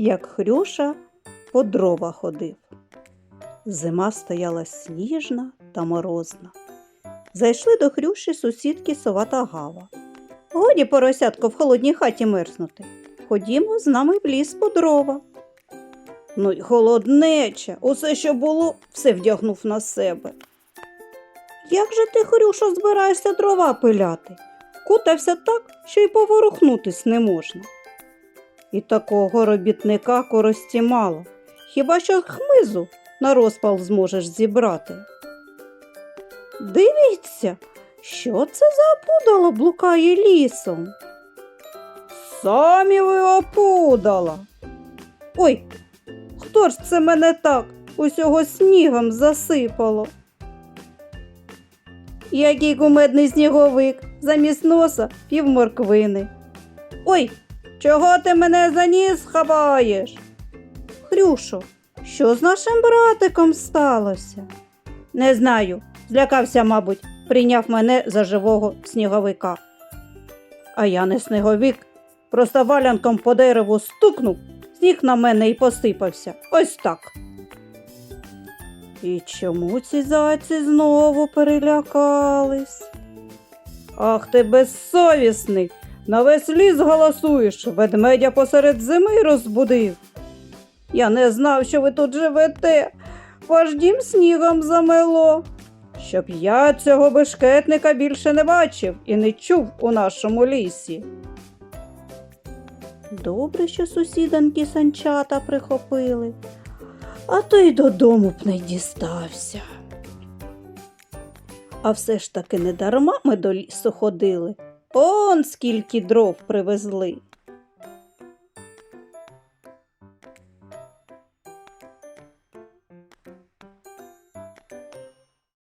як Хрюша по дрова ходив. Зима стояла сніжна та морозна. Зайшли до Хрюші сусідки сова та гава. Годі, поросятко, в холодній хаті мерзнути. Ходімо з нами в ліс по дрова. Ну й холоднеча, усе, що було, все вдягнув на себе. Як же ти, Хрюшо, збираєшся дрова пиляти? Кутався так, що й поворухнутись не можна. І такого робітника користі мало. Хіба що хмизу на розпал зможеш зібрати. Дивіться, що це за опудало блукає лісом. Самі ви опудала. Ой, хто ж це мене так усього снігом засипало? Який кумедний сніговик, замість носа півморквини. Ой, чого ти мене за ніс хабаєш? Хрюшо, що з нашим братиком сталося? Не знаю, злякався, мабуть, прийняв мене за живого сніговика. А я не сніговик, просто валянком по дереву стукнув, сніг на мене і посипався. Ось так. І чому ці зайці знову перелякались? Ах ти безсовісний! На весь ліс голосуєш, ведмедя посеред зими розбудив. Я не знав, що ви тут живете. Ваш дім снігом замело. Щоб я цього бешкетника більше не бачив і не чув у нашому лісі. Добре, що сусіданки санчата прихопили, а то й додому б не дістався. А все ж таки не дарма ми до лісу ходили. Он скільки дров привезли.